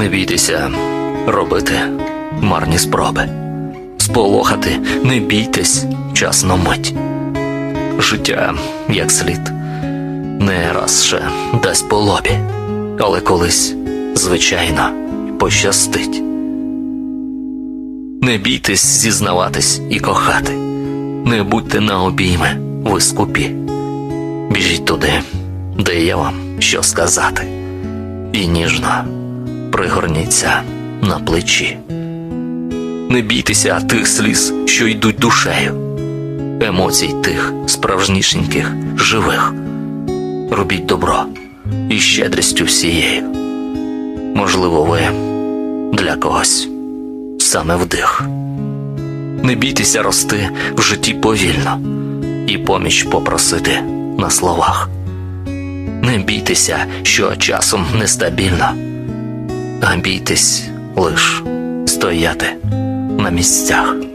Не бійтеся робити марні спроби. Сполохати, не бійтесь, часно мить. Життя, як слід, не раз ще дасть по лобі, але колись, звичайно, пощастить. Не бійтесь зізнаватись і кохати, не будьте на обійми, ви скупі. Біжіть туди, де є вам що сказати, і ніжно пригорніться на плечі. Не бійтеся тих сліз, що йдуть душею, емоцій тих справжнішеньких, живих. Робіть добро і щедрістю всією. Можливо, ви для когось саме вдих. Не бійтеся рости в житті повільно і поміч попросити на словах. Не бійтеся, що часом нестабільно, бійтесь лиш стояти на місцях.